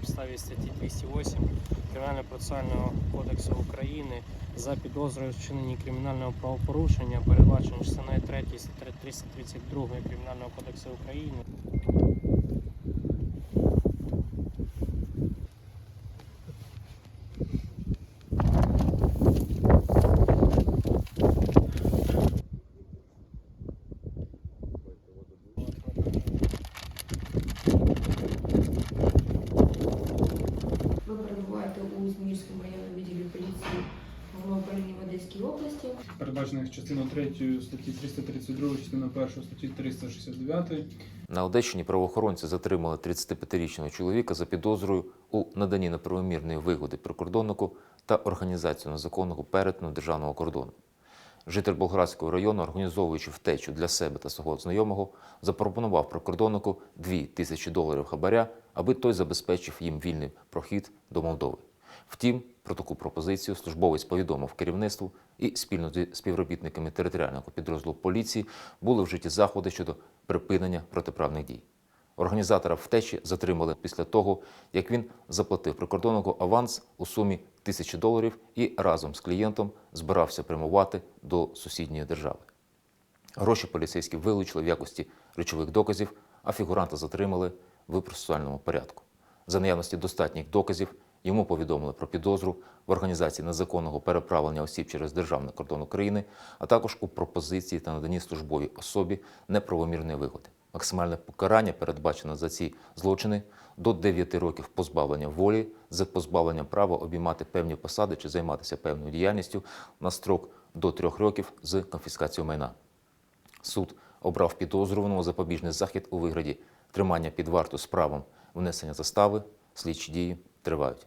підставі статті 208 Кримінального процесуального кодексу України за підозрою вчиненні кримінального правопорушення, передбачено частиною 3 статті 332 Кримінального кодексу України. Ви перебуваєте у Зміївському районному відділі поліції в управління в Одеській області. передбачених частиною 3 статті 332, частиною 1 статті 369. На Одещині правоохоронці затримали 35-річного чоловіка за підозрою у наданні неправомірної вигоди прикордоннику та організацію незаконного перетину державного кордону. Житель Болградського району, організовуючи втечу для себе та свого знайомого, запропонував прикордоннику 2 тисячі доларів хабаря, аби той забезпечив їм вільний прохід до Молдови. Втім, про таку пропозицію службовець повідомив керівництву і спільно зі співробітниками територіального підрозділу поліції були вжиті заходи щодо припинення протиправних дій. Організатора втечі затримали після того, як він заплатив прикордоннику аванс у сумі тисячі доларів і разом з клієнтом збирався прямувати до сусідньої держави. Гроші поліцейські вилучили в якості речових доказів, а фігуранта затримали в процесуальному порядку. За наявності достатніх доказів йому повідомили про підозру в організації незаконного переправлення осіб через державний кордон України, а також у пропозиції та наданні службовій особі неправомірної вигоди. Максимальне покарання передбачено за ці злочини до 9 років позбавлення волі з позбавленням права обіймати певні посади чи займатися певною діяльністю на строк до 3 років з конфіскацією майна. Суд обрав підозрюваного запобіжний захід у вигляді тримання під варту з правом внесення застави. Слідчі дії тривають.